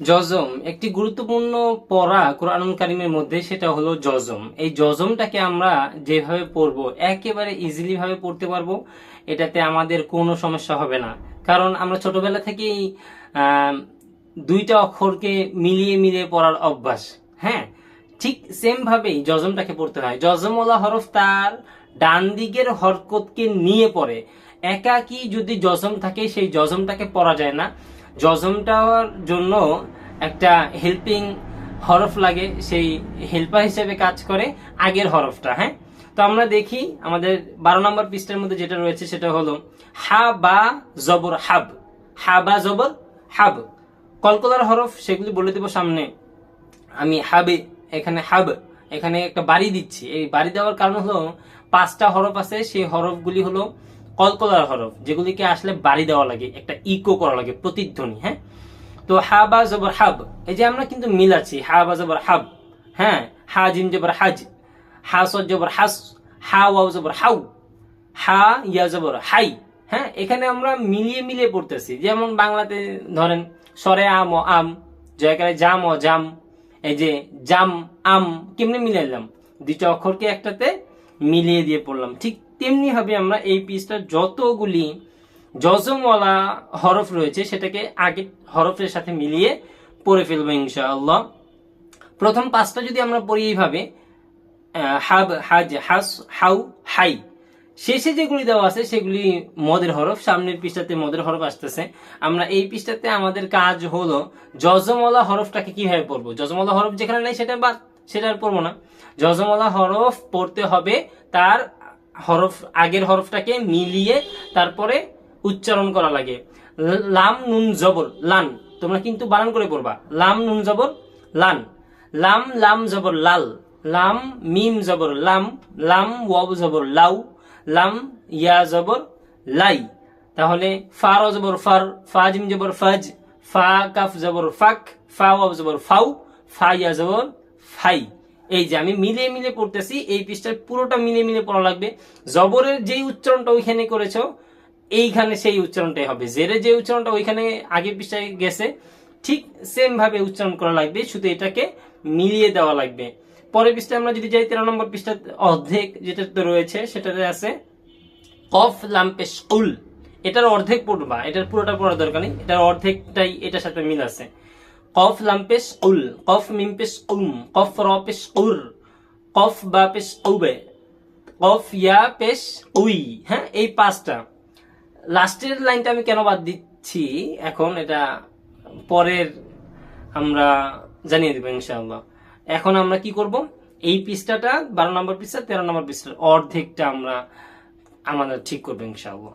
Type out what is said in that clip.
জজম। একটি গুরুত্বপূর্ণ পড়া কোরআনুল কারিমের মধ্যে সেটা হলো জজম। এই জজমটাকে আমরা যেভাবে পড়ব, একেবারে ইজিলি ভাবে পড়তে পারব, এটাতে আমাদের কোনো সমস্যা হবে না। কারণ আমরা ছোটবেলা থেকেই দুইটা অক্ষরকে মিলিয়ে মিলিয়ে পড়ার অভ্যাস হ্যাঁ? ঠিক সেম ভাবেই জজমটাকে পড়তে হয়। জজমওয়ালা হরফ তার ডান দিকের হরকতকে নিয়ে পড়ে। একাকি যদি জজম থাকে, সেই জজমটাকে পড়া যায় না। জজমটার জন্য একটা হেল্পিং হরফ লাগে, সেই হেল্পার হিসেবে কাজ করে আগের হরফটা হ্যাঁ? তো আমরা দেখি আমাদের বারো নম্বর পৃষ্ঠার মধ্যে যেটা রয়েছে সেটা হলো, হা বা জবর হাব। হা বা জবর হাব। কলকলার হরফ সেগুলি বলে দেবো সামনে। আমি হাবে, এখানে হাব, এখানে একটা বাড়ি দিচ্ছি। এই বাড়ি দেওয়ার কারণ হলো পাঁচটা হরফ আছে, সেই হরফগুলি হলো কলকলার হরফ, যেগুলিকে আসলে বাড়ি দেওয়া লাগে, একটা ইকো করা লাগে, প্রতিধ্বনি হ্যাঁ? তো হা বা জবর হাব, এই যে আমরা কিন্তু মিলাচ্ছি হা বা জবর হাব হ্যাঁ? হা জিম জবর হাজ, হা সদ জবর হাস, হা ওয়াও জবর হাউ, হা ইয়া জবর হাই হ্যাঁ? এখানে আমরা মিলিয়ে মিলিয়ে পড়তেছি, যেমন বাংলাতে ধরেন, সরে আম ও আম জয়কারে জাম ও জাম, এই যে জাম আম, কেমনে মিলাইলাম? দুইটা অক্ষরকে একটাতে মিলিয়ে দিয়ে পড়লাম, ঠিক তেমনি ভাবে আমরা এই পিসটা যতগুলি জজমওয়ালা হরফ রয়েছে সেটাকে আগে হরফের সাথে মিলিয়ে পড়ে ফেলব ইনশাআল্লাহ। প্রথম পাঁচটা যদি আমরা পড়ি এইভাবে হাব, হাজ, হাস, হাউ, হাই, শেষে যেগুলি দেওয়া আছে সেগুলি মদের হরফ, সামনের পৃষ্ঠাতে মদের হরফ আসতেছে। আমরা এই পৃষ্ঠাতে আমাদের কাজ হলো জজমওয়ালা হরফটাকে কীভাবে পড়ব? জজমওয়ালা হরফ যেখানে নাই সেটা বাদ, সেটা আর পড়ব না। জজমওয়ালা হরফ পড়তে হবে তার হরফ, আগের হরফটাকে মিলিয়ে তারপরে উচ্চারণ করা লাগে। লাম, নুন, জবর, লান, তোমরা কিন্তু বানান করে পড়বা। লাম, নুন, জবর, লান। লাম লাম, জবর, লাল। লাম, মিম, জবর, লাম। লাম ওয়াব জবর, লাউ। লাম, ইয়া, জবর, লাই। তাহলে ফা, র, জবর, ফার, ফা, জিম, জবর, ফাজ। ফা, কাফ, জবর, ফাক। ফা ওয়াব জবর, ফাউ। ফা, ইয়া, জবর, ফাই। এই যে আমি মিলিয়ে মিলে পড়তেছি, এই পৃষ্ঠায় পুরোটা মিলে মিলে পড়া লাগবে। জবরের যেই উচ্চারণটা ওইখানে করেছ, এইখানে সেই উচ্চারণটাই হবে। জেরে যে উচ্চারণটা ওইখানে আগে পৃষ্ঠায় গেছে, ঠিক সেম ভাবে উচ্চারণ করা লাগবে, শুধু এটাকে মিলিয়ে দেওয়া লাগবে। পরের পৃষ্ঠায় আমরা যদি যাই, তেরো নম্বর পৃষ্ঠা অর্ধেক যেটাতে রয়েছে, সেটাতে আছে, কফ লাম্পে স্কুল এটার অর্ধেক পড়বা, এটার পুরোটা পড়ার দরকার নেই, এটার অর্ধেকটাই এটার সাথে মিল আছে। কফ লাম্পে স্কুল কফ মিম্পে স্কুম কফ রপে স্কুর কফ বা পেশ উবে কফ ইয়া পেশ উই হ্যাঁ এই পাঁচটা লাস্টের লাইনটা আমি কেন বাদ দিচ্ছি? এখন এটা পরের আমরা জানিয়ে দেবো ইনশাআল্লাহ। এখন আমরা কি করব? এই পৃষ্ঠাটা বারো নম্বর পৃষ্ঠা, তেরো নম্বর পৃষ্ঠার অর্ধেকটা আমরা আমাদের ঠিক করব ইনশাআল্লাহ।